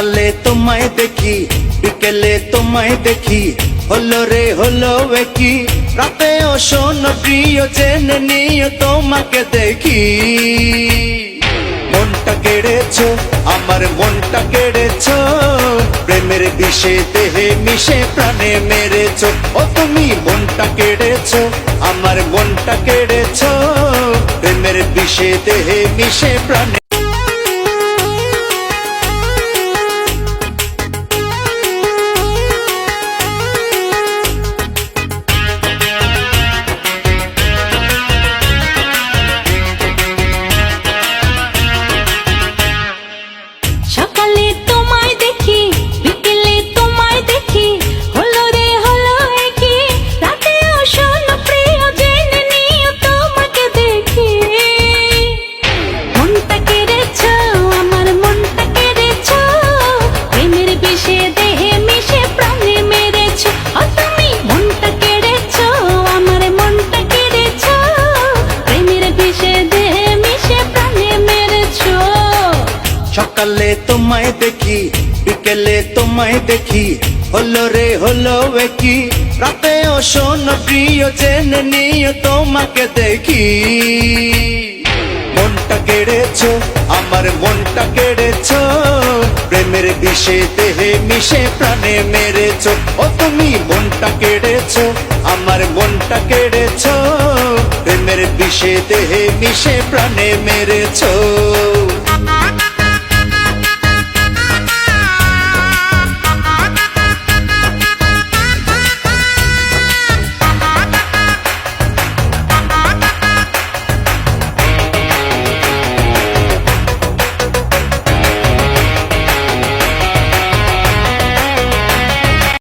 সকালে তোমায় দেখি, বিকেলে তোমায় দেখি, হলো রে, হলো কি রাতে শোন প্রিয়, জেনে নিয়ে তোমাকে দেখি। মনটা কেড়েছো, আমার মনটা কেড়েছো, প্রেমের বিষে, দেহে মিশে, প্রাণে মেরেছো। ও তুমি মনটা কেড়েছো, আমার মনটা কেড়েছো, প্রেমের বিষে, দেহে মিশে, প্রাণে সকালে তোমায় দেখি, বিকেলে তোমায় দেখি, হলো রে, হলো কি রাতে ও শোন প্রিয়, জেনে নিয়ে তোমাকে দেখি। মনটা কেড়েছো, আমার মনটা কেড়েছো, প্রেমের বিষে দেহে মিশে প্রাণে মেরেছো। ও তুমি মনটা কেড়েছো, আমার মনটা কেড়েছো, প্রেমের বিষে দেহে মিশে প্রাণে মেরেছো।